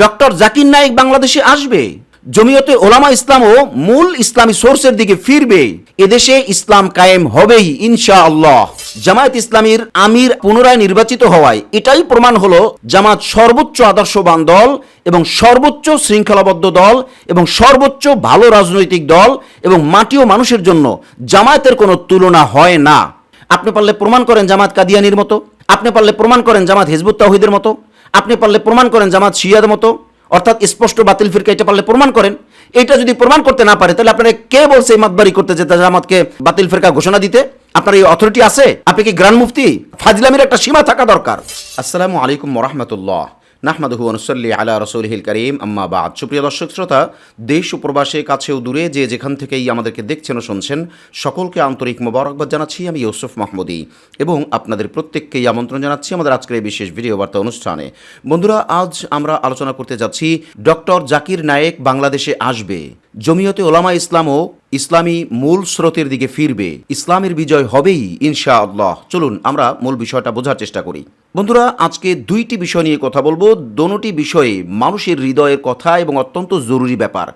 Doctor Zakir Naik বাংলাদেশে আসবে। জমিয়তে ওলামা ইসলামও মূল ইসলামী সোর্সের দিকে ফিরবে। এদেশে ইসলাম কায়েম হবেই ইনশা আল্লাহ জামায়াত ইসলামীর আমির পুনরায় নির্বাচিত হওয়ায় এটাই প্রমাণ হলো জামাত সর্বোচ্চ আদর্শবান দল এবং সর্বোচ্চ শৃঙ্খলাবদ্ধ দল এবং সর্বোচ্চ ভালো রাজনৈতিক দল এবং মাটি ও মানুষের জন্য জামায়াতের কোনো তুলনা হয় না। আপনি পারলে প্রমাণ করেন জামাত কাদিয়ানির মতো। আপনি পারলে প্রমাণ করেন জামাত হিজবুত তাহিদের মতো। আপনি পারলে প্রমাণ করেন জামাত শিয়াদের মতো, অর্থাৎ স্পষ্ট বাতিল ফিরকা এটা পারলে প্রমাণ করেন। এটা যদি প্রমাণ করতে না পারে, তাহলে আপনারা কে বলছে এই মাতবারি করতে যেতে জামাতকে বাতিল ফিরকা ঘোষণা দিতে? আপনার এই অথরিটি আছে? আপনি কি গ্রান্ড মুফতি ফাজিলামের একটা সীমা থাকা দরকার। আসসালামু আলাইকুম রহমতুল্লাহ। নাহমাদহু অনুসল্লি আলা রসুলহিল করিম, আম্মা বাদ। সুপ্রিয় দর্শক শ্রোতা, দেশ ও প্রবাসে কাছেও দূরে যে যেখান থেকেই আমাদেরকে দেখছেন ও শুনছেন, সকলকে আন্তরিক মোবারকবাদ জানাচ্ছি। আমি ইউসুফ মাহমুদি এবং আপনাদের প্রত্যেককেই আমন্ত্রণ জানাচ্ছি আমাদের আজকের এই বিশেষ ভিডিও বার্তা অনুষ্ঠানে। বন্ধুরা, আজ আমরা আলোচনা করতে যাচ্ছি ডক্টর জাকির নায়েক বাংলাদেশে আসবে। জমিয়তে ওলামা ইসলামও ইসলামী মূল স্রোতের দিকে ফিরবে, ইসলামের বিজয় হবেই ইনশা আল্লাহ চলুন, আমরা মূল বিষয়টা বোঝার চেষ্টা করি। বন্ধুরা, আজকে দুইটি বিষয় নিয়ে কথা বলব। দোনোটি বিষয়ে মানুষের হৃদয়ের কথা এবং অত্যন্ত জরুরি ব্যাপার।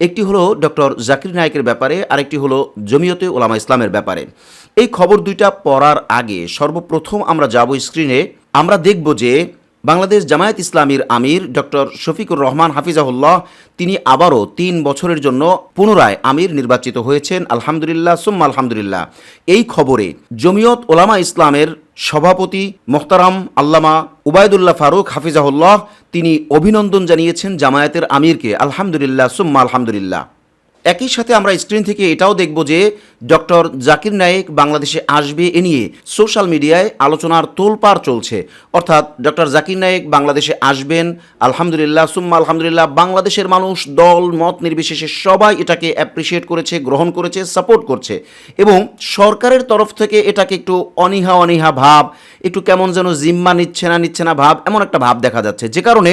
একটি হলো ডক্টর জাকির নায়কের ব্যাপারে, আরেকটি হলো জমিয়তে ওলামা ইসলামের ব্যাপারে। এই খবর দুইটা পড়ার আগে সর্বপ্রথম আমরা যাব স্ক্রিনে। আমরা দেখব যে বাংলাদেশ জামায়াত ইসলামীর আমির ডক্টর শফিকুর রহমান হাফিজাহুল্লাহ, তিনি আবারও তিন বছরের জন্য পুনরায় আমির নির্বাচিত হয়েছেন। আলহামদুলিল্লাহ, সুম্মা আলহামদুলিল্লাহ। এই খবরে জমিয়ত ওলামা ইসলামের সভাপতি মোহতারাম আল্লামা উবায়দুল্লাহ ফারুক হাফিজাহুল্লাহ, তিনি অভিনন্দন জানিয়েছেন জামায়াতের আমিরকে। আলহামদুলিল্লাহ, সুম্মা আলহামদুলিল্লাহ। একই সাথে আমরা স্ক্রিন থেকে এটাও দেখব যে ডক্টর জাকির নায়েক বাংলাদেশে আসবে এ নিয়ে সোশ্যাল মিডিয়ায় আলোচনার তোলপাড় চলছে। অর্থাৎ ডক্টর জাকির নায়েক বাংলাদেশে আসবেন, আলহামদুলিল্লাহ, সুম্মা আলহামদুলিল্লাহ, বাংলাদেশের মানুষ, দল, মত নির্বিশেষে সবাই এটাকে অ্যাপ্রিসিয়েট করেছে, গ্রহণ করেছে সাপোর্ট করছে এবং সরকারের তরফ থেকে এটাকে একটু অনীহা অনীহা ভাব, একটু কেমন যেন জিম্মা নিচ্ছে না নিচ্ছে না ভাব, এমন একটা ভাব দেখা যাচ্ছে। যে কারণে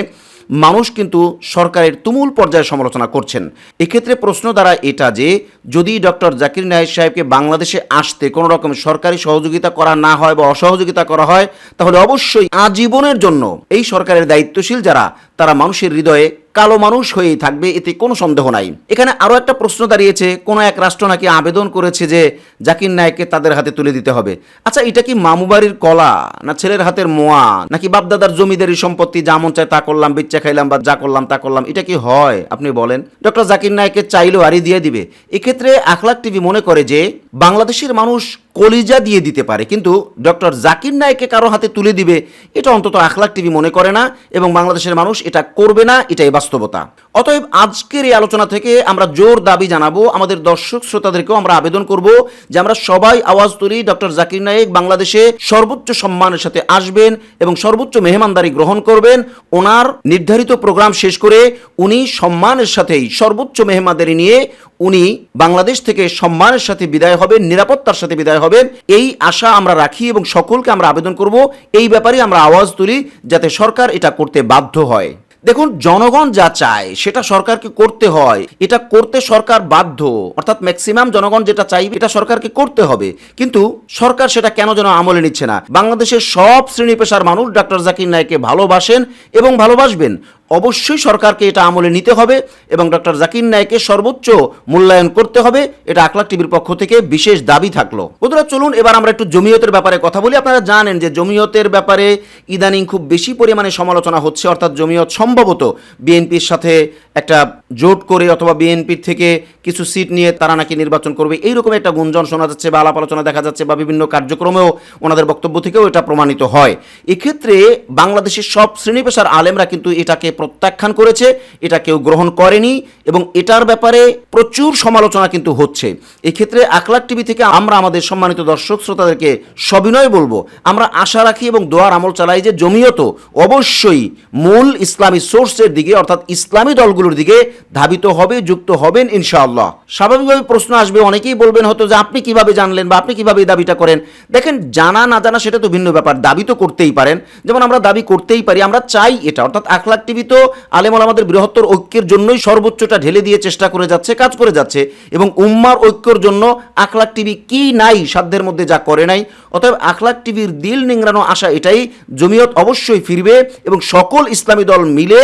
মানুষ কিন্তু সরকারের তুমুল পর্যায়ে সমালোচনা করছেন। এক্ষেত্রে প্রশ্ন দ্বারা এটা যে, যদি ডক্টর জাকির নায়েক সাহেবকে বাংলাদেশে আসতে কোনো রকম সরকারি সহযোগিতা করা না হয় বা অসহযোগিতা করা হয়, তাহলে অবশ্যই আজীবনের জন্য এই সরকারের দায়িত্বশীল যারা তারা মানুষের হৃদয়ে কালো মানুষ হয়েই থাকবে, এতে কোনো সন্দেহ নাই। এখানে আরও একটা প্রশ্ন দাঁড়িয়েছে, কোনো এক রাষ্ট্র নাকি আবেদন করেছে যে জাকির নায়েককে তাদের হাতে তুলে দিতে হবে। আচ্ছা এটা কি মামুবাড়ির কলা, না ছেলের হাতের মোয়া, নাকি বাপদাদার জমিদারি সম্পত্তি, যা মন চায় তা করলাম, বিচ্চা খাইলাম বা যা করলাম তা করলাম, এটা কি হয়? আপনি বলেন। ডক্টর জাকির নায়েককে চাইলেও আরই দিয়ে দিবে। এক্ষেত্রে আখলাক টিভি মনে করে যে বাংলাদেশের মানুষ কলিজা দিয়ে দিতে পারে, কিন্তু ডক্টর জাকির নায়েককে কারও হাতে তুলে দিবে, এটা অন্তত আখলাক টিভি মনে করে না, এবং বাংলাদেশের মানুষ এটা করবে না, এটাই বাস্তবতা। অতএব আজকের এই আলোচনা থেকে আমরা জোর দাবি জানাব, আমাদের দর্শক শ্রোতাদেরকেও আমরা আবেদন করব যে আমরা সবাই আওয়াজ তুলি, ডক্টর জাকির নায়েক বাংলাদেশে সর্বোচ্চ সম্মানের সাথে আসবেন এবং সর্বোচ্চ মেহমানদারি গ্রহণ করবেন। ওনার নির্ধারিত প্রোগ্রাম শেষ করে উনি সম্মানের সাথেই সর্বোচ্চ মেহমানদারি নিয়ে উনি বাংলাদেশ থেকে সম্মানের সাথে বিদায় হবেন, নিরাপত্তার সাথে বিদায় হবেন। এই আশা আমরা রাখি এবং সকলকে আমরা আবেদন করব। এই ব্যাপারে আমরা আওয়াজ তুলি যাতে সরকার এটা করতে বাধ্য হয়। দেখুন, জনগণ যা চায় সেটা সরকারকে করতে হয়। এটা করতে সরকার বাধ্য। অর্থাৎ ম্যাক্সিমাম জনগণ যেটা চাইবে, এটা সরকারকে করতে হবে। কিন্তু সরকার সেটা কেন যেন আমলে নিচ্ছে না? বাংলাদেশের সব শ্রেণি পেশার মানুষ ডক্টর জাকির নায়েককে ভালোবাসেন এবং ভালোবাসবেন। অবশ্যই সরকারকে এটা আমলে নিতে হবে এবং ডক্টর জাকির নায়েকের সর্বোচ্চ মূল্যায়ন করতে হবে, এটা আকলাক টিভির পক্ষ থেকে বিশেষ দাবি থাকল। বন্ধুরা, চলুন, এবার আমরা একটু জমিয়তের ব্যাপারে কথা বলি। আপনারা জানেন যে জমিয়তের ব্যাপারে ইদানিং খুব বেশি পরিমাণে সমালোচনা হচ্ছে, অর্থাৎ জমিয়ত সম্ভবত বিএনপির সাথে একটা জোট করে অথবা বিএনপির থেকে কিছু সিট নিয়ে তারা নাকি নির্বাচন করবে, এইরকম একটা গুঞ্জন শোনা যাচ্ছে বা আলাপ আলোচনা দেখা যাচ্ছে বা বিভিন্ন কার্যক্রমেও ওনাদের বক্তব্য থেকেও এটা প্রমাণিত হয়। এক্ষেত্রে বাংলাদেশের সব শ্রেণি পেশার আলেমরা কিন্তু এটাকে প্রত্যাখ্যান করেছে, এটা কেউ গ্রহণ করেনি এবং এটার ব্যাপারে প্রচুর সমালোচনা কিন্তু হচ্ছে। এক্ষেত্রে আকলাক টিভি থেকে আমরা আমাদের সম্মানিত দর্শক শ্রোতাদেরকে সবিনয় বলব। আমরা আশা রাখি এবং দোয়ার আমল চালাই যে জমিয়ত অবশ্যই মূল ইসলামী সোর্সের দিকে, অর্থাৎ ইসলামী দলগুলোর দিকে ধাবিত হবে, যুক্ত হবেন ইনশাআল্লাহ। স্বাভাবিকভাবে প্রশ্ন আসবে, অনেকেই বলবেন হয়তো যে আপনি কীভাবে জানলেন বা আপনি কীভাবে এই দাবিটা করেন? দেখেন, জানা না জানা সেটা তো ভিন্ন ব্যাপার, দাবি তো করতেই পারেন। যেমন আমরা দাবি করতেই পারি, আমরা চাই এটা, অর্থাৎ আখলাক টিভি তো আলেমল আমাদের বৃহত্তর ঐক্যের জন্যই সর্বোচ্চটা ঢেলে দিয়ে চেষ্টা করে যাচ্ছে, কাজ করে যাচ্ছে এবং উম্মার ঐক্যর জন্য আখলাক টিভি কি নাই সাধ্যের মধ্যে যা করে নাই। অতএব আখলাক টিভির দিল নিংড়ানো আশা এটাই, জমিয়ত অবশ্যই ফিরবে এবং সকল ইসলামী দল মিলে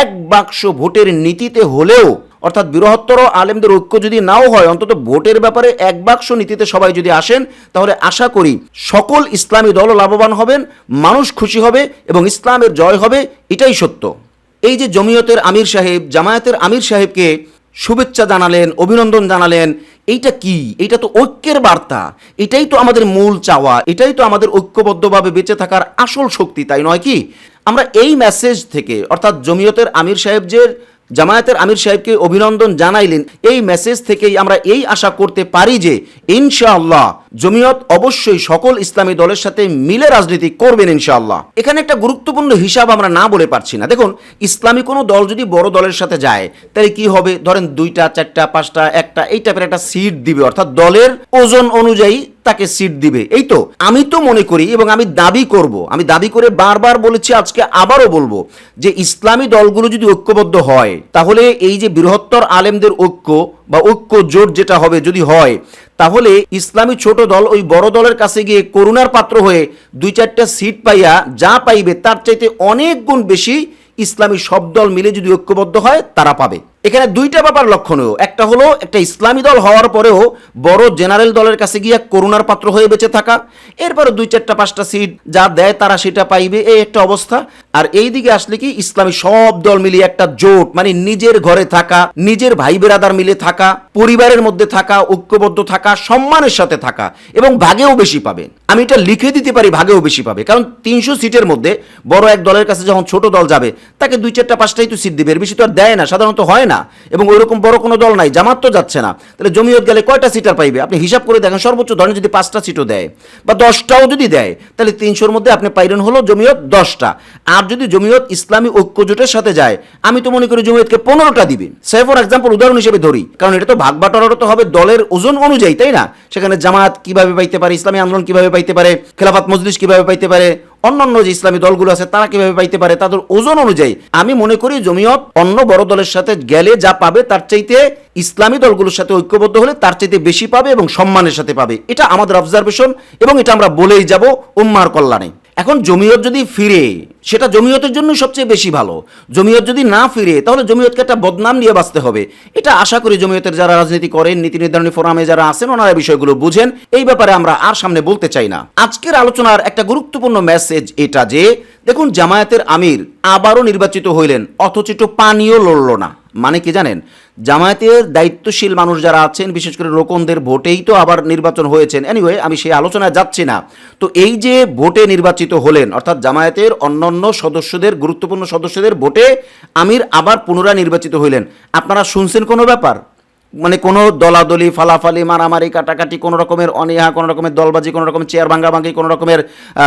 এক বাক্স ভোটের নীতিতে হলেও, অর্থাৎ বৃহত্তর আলেমদের ঐক্য যদি নাও হয়, অন্তত ভোটের ব্যাপারে এক বাক্স নীতিতে সবাই যদি আসেন, তাহলে আশা করি সকল ইসলামী দলও লাভবান হবেন, মানুষ খুশি হবে এবং ইসলামের জয় হবে, এটাই সত্য। এই যে জমিয়তের আমির সাহেব, জামায়াতের আমির সাহেবকে শুভেচ্ছা জানালেন, অভিনন্দন জানালেন, এইটা কি? এটা তো ঐক্যের বার্তা। এটাই তো আমাদের মূল চাওয়া। এটাই তো আমাদের ঐক্যবদ্ধভাবে বেঁচে থাকার আসল শক্তি, তাই নয় কি? আমরা এই মেসেজ থেকে, অর্থাৎ জমিয়তের আমির সাহেব যে জামায়াতের আমির সাহেবকে অভিনন্দন জানাইলেন। এই মেসেজ থেকেই আমরা এই আশা করতে পারি যে, ইনশাআল্লাহ, জমিয়ত অবশ্যই সকল ইসলামী দলের সাথে মিলে রাজনীতি করবেন ইনশাআল্লাহ। এখানে একটা গুরুত্বপূর্ণ হিসাব আমরা না বলে পারছি না। দেখুন, ইসলামী কোনো দল যদি বড় দলের সাথে যায়, তাহলে কি হবে? ধরেন দুইটা, চারটা, পাঁচটা, একটা, এই টাইপের একটা সিট দিবে। অর্থাৎ দলের ওজন অনুযায়ী তাকে সিট দিবে। এই তো, আমি তো মনে করি এবং আমি দাবি করব, আমি দাবি করে বারবার বলেছি, আজকে আবারও বলব যে ইসলামী দলগুলো যদি ঐক্যবদ্ধ হয়, তাহলে এই যে বৃহত্তর আলেমদের ঐক্য বা ঐক্য জোট যেটা হবে যদি হয়, তাহলে ইসলামী ছোট দল ওই বড় দলের কাছে গিয়ে করুণার পাত্র হয়ে দুই চারটা সিট পাইয়া যা পাইবে, তার চাইতে অনেক গুণ বেশি ইসলামী সব দল মিলে যদি ঐক্যবদ্ধ হয়, তারা পাবে। এখানে দুইটা ব্যাপার লক্ষণীয়। একটা হলো, একটা ইসলামী দল হওয়ার পরেও বড় জেনারেল দলের কাছে গিয়ে করুণার পাত্র হয়ে বেঁচে থাকা। এরপরে দুই চারটা পাঁচটা সিট যা দেয়, তারা সেটা পাইবে, এই একটা অবস্থা। আর এই দিকে আসলে কি, ইসলামী সব দল মিলিয়ে একটা জোট মানে নিজের ঘরে থাকা, নিজের ভাই বেরাদার মিলে থাকা, পরিবারের মধ্যে থাকা, ঐক্যবদ্ধ থাকা, সম্মানের সাথে থাকা, এবং ভাগেও বেশি পাবে। আমি এটা লিখে দিতে পারি, ভাগেও বেশি পাবে। কারণ তিনশো সিটের মধ্যে বড় এক দলের কাছে যখন ছোট দল যাবে, তাকে দুই চারটা পাঁচটাই তো সিট দিবে, এর বেশি তো আর দেয় না, সাধারণত হয় না। এবং ওইরকম বড় কোনো দল নাই, জামাত তো যাচ্ছে না। তাহলে জমিয়ত গেলে কয়টা সিটার পাইবে? আপনি হিসাব করে দেখেন, সর্বোচ্চ ধরেন যদি পাঁচটা সিটও দেয় বা দশটাও যদি দেয়, তাহলে তিনশোর মধ্যে আপনি পাইলেন হলো জমিয়ত দশটা। আর যদি জমিয়ত ইসলামী ঐক্য জোটের সাথে যায়, আমি তো মনে করি জমিয়তকে পনেরোটা দিবে। সে ফর এক্সাম্পল উদাহরণ হিসেবে ধরি, কারণ এটা তো ভাগ বাটোয়ারা তো হবে দলের ওজন অনুযায়ী, তাই না? সেখানে জামাত কীভাবে পাইতে পারে, ইসলামী আন্দোলন কীভাবে পাইতে পারে, খেলাফাত মজলিস কীভাবে পাইতে পারে অন্যান্য যে ইসলামী দলগুলো আছে, তারা কীভাবে পাইতে পারে তাদের ওজন অনুযায়ী। আমি মনে করি জমিয়ত অন্য বড় দলের সাথে গেলে যা পাবে তার চাইতে ইসলামী দলগুলোর সাথে ঐক্যবদ্ধ হলে তার চাইতে বেশি পাবে এবং সম্মানের সাথে পাবে। এটা আমাদের অবজারভেশন এবং এটা আমরা বলেই যাব উম্মার কল্যাণে। এখন জমিয়ত যদি ফিরে সেটা জমিয়তের জন্য সবচেয়ে বেশি ভালো। জমিয়ত যদি না ফিরে, তাহলে জমিয়তকে একটা বদনাম নিয়ে বাঁচতে হবে। এটা আশা করি জমিয়তের যারা রাজনীতি করেন, নীতি নির্ধারণী ফোরামে যারা আছেন, ওনারা বিষয়গুলো বুঝেন। এই ব্যাপারে আমরা আর সামনে বলতে চাই না। আজকের আলোচনার একটা গুরুত্বপূর্ণ মেসেজ এটা যে, দেখুন জামায়াতের আমির আবারও নির্বাচিত হইলেন, অথচ একটু লড়ল না। মানে কি জানেন? জামায়াতের দায়িত্বশীল মানুষ যারা আছেন, বিশেষ করে রোকনদের ভোটেই তো আবার নির্বাচন হয়েছেন। এনিওয়ে আমি সেই আলোচনায় যাচ্ছি না। তো এই যে ভোটে নির্বাচিত হলেন, অর্থাৎ জামায়াতের অন্যান্য সদস্যদের, গুরুত্বপূর্ণ সদস্যদের ভোটে আমির আবার পুনরায় নির্বাচিত হইলেন। আপনারা শুনছেন কোনো ব্যাপার? মানে কোনো দলাদলি, ফালাফালি, মারামারি, কাটাকাটি, কোনো রকমের অনীহা, কোনো রকমের দলবাজি, কোনো রকমের চেয়ার ভাঙ্গাভাঙ্গি কোনো রকমের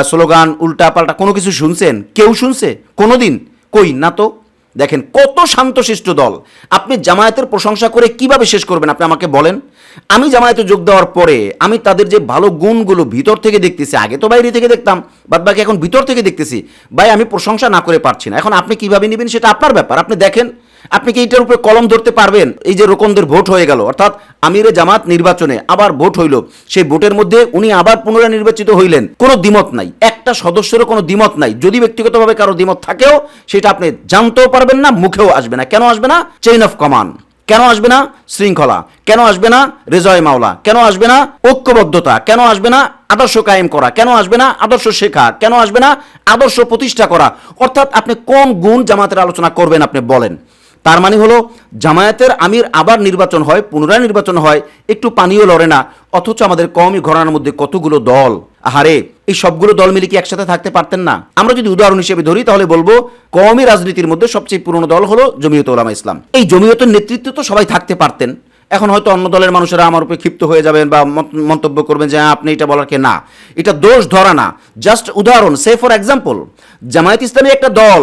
স্লোগান উল্টা পাল্টা কোনো কিছু শুনছেন? কেউ শুনছে? কোনো দিন কই? না তো? দেখেন কত শান্তশিষ্ট দল। আপনি জামায়াতের প্রশংসা করে কীভাবে শেষ করবেন? আপনি আমাকে বলেন। আমি জামায়াতে যোগ দেওয়ার পরে আমি তাদের যে ভালো গুণগুলো ভিতর থেকে দেখতেছি, আগে তো বাইরে থেকে দেখতাম বাদ বাকি এখন ভিতর থেকে দেখতেছি। ভাই, আমি প্রশংসা না করে পারছি না। এখন আপনি কীভাবে নেবেন সেটা আপনার ব্যাপার। আপনি দেখেন, আপনি কি এইটার উপরে কলম ধরতে পারবেন? এই যে রোকনদের ভোট হয়ে গেল, অর্থাৎ আমিরে জামাত নির্বাচনে আবার ভোট হইল। সেই ভোটের মধ্যে উনি আবার পুনরায় নির্বাচিত হইলেন। কোনো দ্বিমত নাই। একটা সদস্যেরও কোনো দ্বিমত নাই। যদি ব্যক্তিগতভাবে কারও দ্বিমত থাকেও, সেটা আপনি জানতেও পারবেন না, মুখেও আসবে না। কেন আসবে না? চেইন অফ কমান্ড কেন আসবে না? শৃঙ্খলা। কেন আসবে না? রেজয় মাওলা। কেন আসবে না? ঐক্যবদ্ধতা। কেন আসবে না? আদর্শ কায়েম করা। কেন আসবে না? আদর্শ শেখা। কেন আসবে না? আদর্শ প্রতিষ্ঠা করা। অর্থাৎ আপনি কোন গুণ জামাতের আলোচনা করবেন আপনি বলেন। তার মানে হলো, জামায়াতের আমির আবার নির্বাচন হয়, পুনরায় নির্বাচন হয়, একটু পানিও লড়ে না। অথচ আমাদের কমই ঘরানার মধ্যে কতগুলো দল। আহারে! এই সবগুলো দল মিলে কি একসাথে থাকতে পারতেন না? আমরা যদি উদাহরণ হিসেবে ধরি তাহলে বলব কমই রাজনীতির মধ্যে সবচেয়ে পুরনো দল হলো জমিয়ত ওলামা ইসলাম। এই জমিয়তের নেতৃত্বে তো সবাই থাকতে পারতেন। এখন হয়তো অন্য দলের মানুষেরা আমার উপরে ক্ষিপ্ত হয়ে যাবেন বা মন্তব্য করবেন যে হ্যাঁ, আপনি এটা বলার কে না। এটা দোষ ধরা না। জাস্ট উদাহরণ সে ফর এক্সাম্পল জামায়াত ইসলামী একটা দল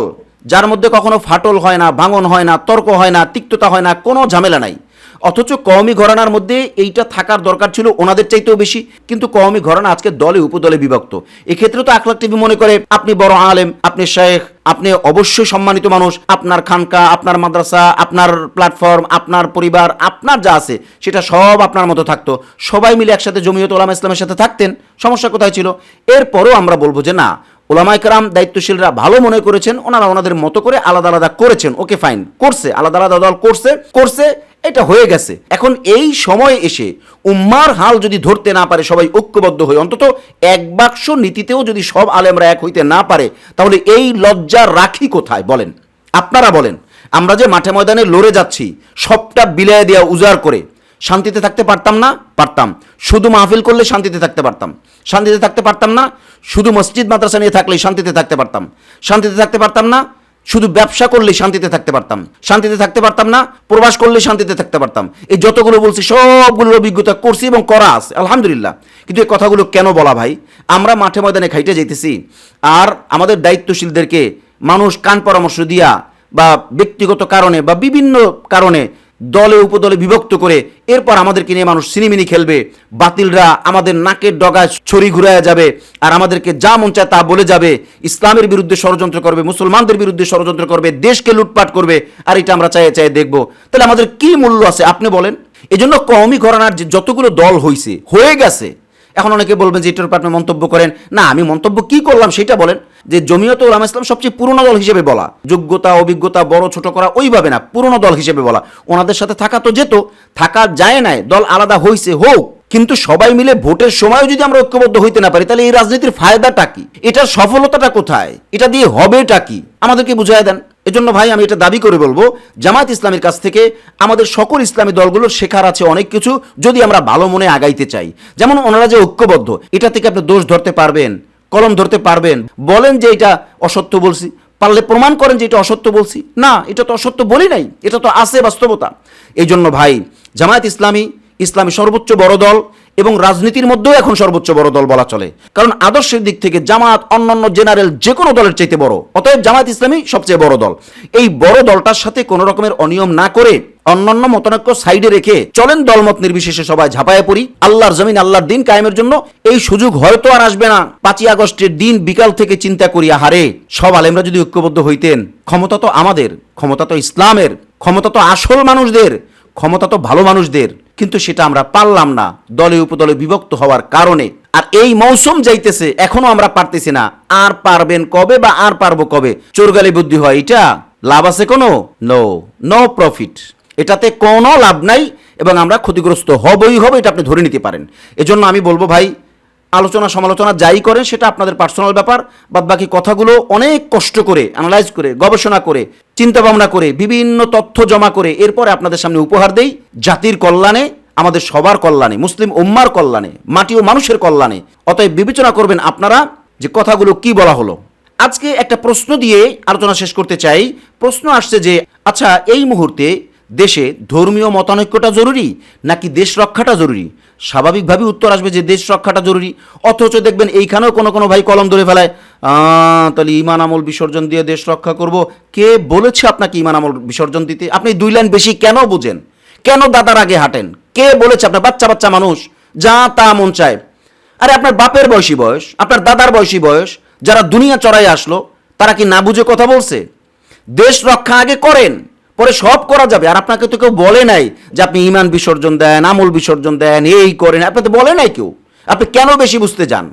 যার মধ্যে কখনো ফাটল হয় না ভাঙন হয় না তর্ক হয় না তিক্ততা হয় না কোনো ঝামেলা নাই। অথচ কওমি ঘরানার মধ্যে এইটা থাকার দরকার ছিল ওনাদের চাইতেও বেশি। কিন্তু কওমি ঘরানা আজকে দলে, উপদলে বিভক্ত। এক্ষেত্রে তো আখলাক টিভি মনে করে, আপনি বড় আলেম, আপনি শেখ, আপনি অবশ্যই সম্মানিত মানুষ, আপনার খানকা, আপনার মাদ্রাসা, আপনার প্ল্যাটফর্ম আপনার পরিবার, আপনার যা আছে, সেটা সব আপনার মতো থাকতো। সবাই মিলে একসাথে জমিয়ত ওলামা ইসলামের সাথে থাকতেন, সমস্যা কোথায় ছিল? এরপরও আমরা বলব যে না ওলামাইকরাম দায়িত্বশীলরা ভালো মনে করেছেন, ওনারা ওনাদের মতো করে আলাদা আলাদা করেছেন। ওকে ফাইন করছে, আলাদা আলাদা দল করছে করছে এটা হয়ে গেছে। এখন এই সময়ে এসে উম্মার হাল যদি ধরতে না পারে, সবাই ঐক্যবদ্ধ হয়ে, অন্তত এক বাক্স নীতিতেও যদি সব আলেমরা এক হইতে না পারে, তাহলে এই লজ্জা রাখি কোথায় বলেন? আপনারা বলেন, আমরা যে মাঠে ময়দানে লড়ে যাচ্ছি, সবটা বিলায় দেওয়া উজাড় করে, শান্তিতে থাকতে পারতাম না? পারতাম। শুধু মাহফিল করলে শান্তিতে থাকতে পারতাম। শান্তিতে থাকতে পারতাম না? শুধু মসজিদ, মাদ্রাসা নিয়ে থাকলে শান্তিতে থাকতে পারতাম। শান্তিতে থাকতে পারতাম না? শুধু ব্যবসা করলে শান্তিতে থাকতে পারতাম। শান্তিতে থাকতে পারতাম না, প্রবাস করলে শান্তিতে থাকতে পারতাম। এই যতগুলো বলছি, সবগুলোর অভিজ্ঞতা করছি এবং করা আছে, আলহামদুলিল্লাহ। কিন্তু এই কথাগুলো কেন বলা ভাই? আমরা মাঠে ময়দানে খাইটে যেতেছি আর আমাদের দায়িত্বশীলদেরকে মানুষ কান পরামর্শ দিয়া বা ব্যক্তিগত কারণে বা বিভিন্ন কারণে দলে উপদলে বিভক্ত করে এরপর আমাদেরকে নিয়ে মানুষ সিনিমিনি খেলবে। বাতিলরা আমাদের নাকের ডগায় ছড়ি ঘুরাইয়া যাবে আর আমাদেরকে যা মন চায় তা বলে যাবে। ইসলামের বিরুদ্ধে ষড়যন্ত্র করবে, মুসলমানদের বিরুদ্ধে ষড়যন্ত্র করবে, দেশকে লুটপাট করবে আর এটা আমরা চাইয়ে চাইয়ে দেখব। তাহলে আমাদের কি মূল্য আছে আপনি বলেন? এজন্য কওমি ঘরানার যতগুলো দল হয়েছে হয়ে গেছে এখন অনেকে বলবেন যে এটার উপর আপনি মন্তব্য করেন। না, আমি মন্তব্য কি করলাম সেটা বলেন। যে জমিয়ত উলামা ইসলাম সবচেয়ে পুরনো দল হিসেবে বলা, যোগ্যতা, অভিজ্ঞতা, বড়, ছোট করা, ওইভাবে না, পুরনো দল হিসেবে বলা। ওনাদের সাথে থাকা তো যেত, থাকা যায় নাই, দল আলাদা হইছে, হোক। কিন্তু সবাই মিলে ভোটের সময়ও যদি আমরা ঐক্যবদ্ধ হইতে না পারি, তাহলে এই রাজনীতির ফায়দাটা কি? এটার সফলতাটা কোথায়? এটা দিয়ে হবেটা কি? আমাদেরকে বুঝাই দেন। এজন্য ভাই, আমি এটা দাবি করে বলব, জামায়াত ইসলামের কাছ থেকে আমাদের সকল ইসলামী দলগুলোর শেখার আছে অনেক কিছু যদি আমরা ভালো মনে আগাইতে চাই। যেমন ওনারা যে ঐক্যবদ্ধ, এটা থেকে আপনি দোষ ধরতে পারবেন, কলম ধরতে পারবেন। বলেন যে এটা অসত্য বলছি, পারলে প্রমাণ করেন যে এটা অসত্য বলছি। না, এটা তো অসত্য বলি নাই, এটা তো আছে বাস্তবতা। এই জন্য ভাই, জামায়াত ইসলামী ইসলামী সর্বোচ্চ বড় দল এবং রাজনীতির মধ্যেও এখন সর্বোচ্চ বড় দল বলা চলে। কারণ আদর্শের দিক থেকে জামাত অন্যান্য জেনারেল যে কোনো দলের চাইতে বড়। অতএব জামাত ইসলামী সবচেয়ে বড় দল। এই বড় দলটার সাথে কোনো রকমের অনিয়ম না করে অন্যান্য মতানৈক্য সাইডে রেখে চলেন দলমত নির্বিশেষে সবাই ঝাঁপায় পড়ি। আল্লাহর জমিন, আল্লাহর দিন কায়েমের জন্য এই সুযোগ হয়তো আর আসবে না। পাঁচই আগস্টের দিন বিকাল থেকে চিন্তা করি আহারে সব আলেমরা যদি ঐক্যবদ্ধ হইতেন, ক্ষমতা তো আমাদের, ক্ষমতা তো ইসলামের, ক্ষমতা তো আসল মানুষদের, ক্ষমতা তো ভালো মানুষদের। কিন্তু সেটা আমরা পারলাম না। দলে উপদলে বিভক্ত হওয়ার কারণে। আর এই মৌসুম যাইতেছে, এখনও আমরা পারতেছি না। আর পারবেন কবে বা আর পারব কবে? চোরগালি বুদ্ধি হয় এটা। লাভ আছে কোনো? নো নো প্রফিট এটাতে কোনো লাভ নাই এবং আমরা ক্ষতিগ্রস্ত হবই হবে এটা আপনি ধরে নিতে পারেন। এজন্য আমি বলব ভাই, আলোচনা সমালোচনা যাই করেন, সেটা আপনাদের পার্সোনাল ব্যাপার। বাদ বাকি কথাগুলো অনেক কষ্ট করে অ্যানালাইজ করে, গবেষণা করে চিন্তা ভাবনা করে, বিভিন্ন তথ্য জমা করে, এরপরে আপনাদের সামনে উপহার দেই। জাতির কল্যাণে, আমাদের সবার কল্যাণে, মুসলিম উম্মার কল্যাণে, মাটি ও মানুষের কল্যাণে। অতএব বিবেচনা করবেন আপনারা যে কথাগুলো কি বলা হলো। আজকে একটা প্রশ্ন দিয়ে আলোচনা শেষ করতে চাই। প্রশ্ন আসছে যে আচ্ছা এই মুহূর্তে দেশে ধর্মীয় মতানৈক্যটা জরুরি নাকি দেশ রক্ষাটা জরুরি? স্বাভাবিকভাবেই উত্তর আসবে যে দেশ রক্ষাটা জরুরি। অথচ দেখবেন এইখানেও কোনো কোনো ভাই কলম ধরে ফেলায় "আহ, তাহলে ইমান আমল বিসর্জন দিয়ে দেশ রক্ষা করব। কে বলেছে আপনাকে ইমান আমল বিসর্জন দিতে? আপনি দুই লাইন বেশি কেন বুঝেন? কেন দাদার আগে হাঁটেন? কে বলেছে আপনার বাচ্চা বাচ্চা মানুষ? যা তা মন চায়। আরে আপনার বাপের বয়সী বয়স আপনার দাদার বয়সী বয়স যারা দুনিয়া চড়াই আসলো তারা কি না বুঝে কথা বলছে? দেশ রক্ষা আগে করেন। পরে সব করা যাবে। আর আপনাকে তো কেউ বলে নাই যে আপনি ইমান বিসর্জন দেন, আমল বিসর্জন দেন, এই করেন। আপনি তো বলে নাই কেউ। আপনি কেন বেশি বুঝতে যান?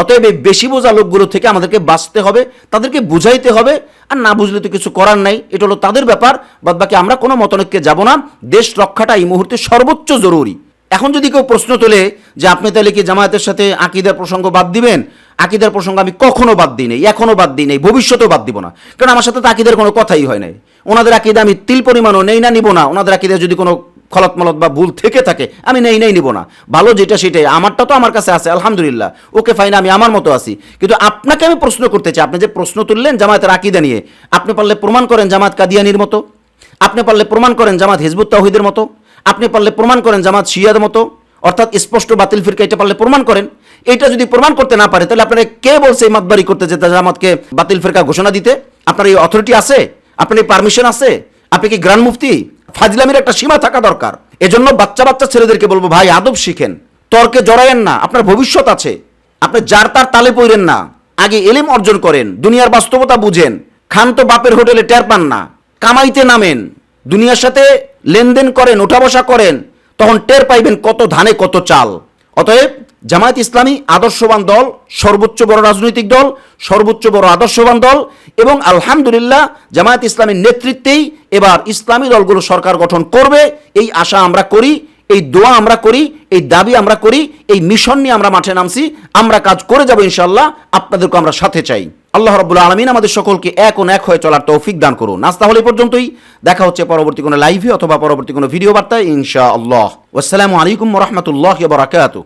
অতএব এই বেশি বোঝা লোকগুলো থেকে আমাদেরকে বাঁচতে হবে, তাদেরকে বুঝাইতে হবে। আর না বুঝলে তো কিছু করার নাই। এটা হলো তাদের ব্যাপার। বাদ বাকি আমরা কোনো মতনৈক্যে যাব না। দেশ রক্ষাটা এই মুহূর্তে সর্বোচ্চ জরুরি। এখন যদি কেউ প্রশ্ন তোলে যে আপনি তাহলে কি জামায়াতের সাথে আকিদার প্রসঙ্গ বাদ দিবেন? আকিদার প্রসঙ্গ আমি কখনো বাদ দিই নেই এখনও বাদ দিই নেই, ভবিষ্যতেও বাদ দিব না। কারণ আমার সাথে তো আকিদের কোনো কথাই হয় নাই। ওনাদের আকিদা আমি তিল পরিমাণও নেই না নিব না। ওনাদের আকিদা যদি কোনো খলত মলত বা ভুল থেকে থাকে, আমি নেই নেই নিব না। ভালো যেটা সেটাই, আমারটা তো আমার কাছে আছে, আলহামদুলিল্লাহ। ওকে ফাইন, আমি আমার মতো আছি। কিন্তু আপনাকে আমি প্রশ্ন করতে চাই, আপনি যে প্রশ্ন তুললেন জামায়াতের আকিদা নিয়ে, আপনি পারলে প্রমাণ করেন জামাত কাদিয়ানির মতো? আপনি পারলে প্রমাণ করেন জামাত হিজবুত তাহিদের মতো? আপনি পারলে প্রমাণ করেন জামাত শিয়াদের মতো, অর্থাৎ স্পষ্ট বাতিল ফিরকা এটা পারলে প্রমাণ করেন। এটা যদি প্রমাণ করতে না পারে, তাহলে আপনারা কে বলছে এই মাতবারি করতে যেতে জামাতকে বাতিল ফেরকা ঘোষণা দিতে? আপনার এই অথরিটি আছে? আপনার এই পারমিশন আছে? আপনি কি গ্রান্ড মুফতি? ফাজলামির একটা সীমা থাকা দরকার। এজন্য বাচ্চা বাচ্চা ছেলেদেরকে বলব, ভাই, আদব শিখেন। তর্কে জড়ায়েন না। আপনার ভবিষ্যৎ আছে। আপনি যার তার তালে পড়েন না। আগে এলেম অর্জন করেন। দুনিয়ার বাস্তবতা বুঝেন। খান তো বাপের হোটেলে টের পান না। কামাইতে নামেন। দুনিয়ার সাথে লেনদেন করেন ওঠা বসা করেন, তখন টের পাইবেন কত ধানে কত চাল। অতএব জামায়াত ইসলামী আদর্শবান দল, সর্বোচ্চ বড় রাজনৈতিক দল, সর্বোচ্চ বড় আদর্শবান দল এবং আলহামদুলিল্লাহ জামায়াত ইসলামীর নেতৃত্বেই এবার ইসলামী দলগুলো সরকার গঠন করবে। এই আশা আমরা করি। এই দোয়া আমরা করি, এই দাবি আমরা করি, এই মিশন নিয়ে আমরা মাঠে নামছি, আমরা কাজ করে যাব ইনশাল্লাহ আপনাদেরকে আমরা সাথে চাই। আল্লাহ রব্বুল আলমিন আমাদের সকলকে এক ও এক হয়ে চলার তৌফিক দান করুন। নাস্তা হলে পর্যন্তই। দেখা হচ্ছে পরবর্তী কোনো লাইভে অথবা পরবর্তী কোনো ভিডিও বার্তায় ইনশা আল্লাহ আসসালামু আলাইকুম রহমতুল্লাহ বারাকাতু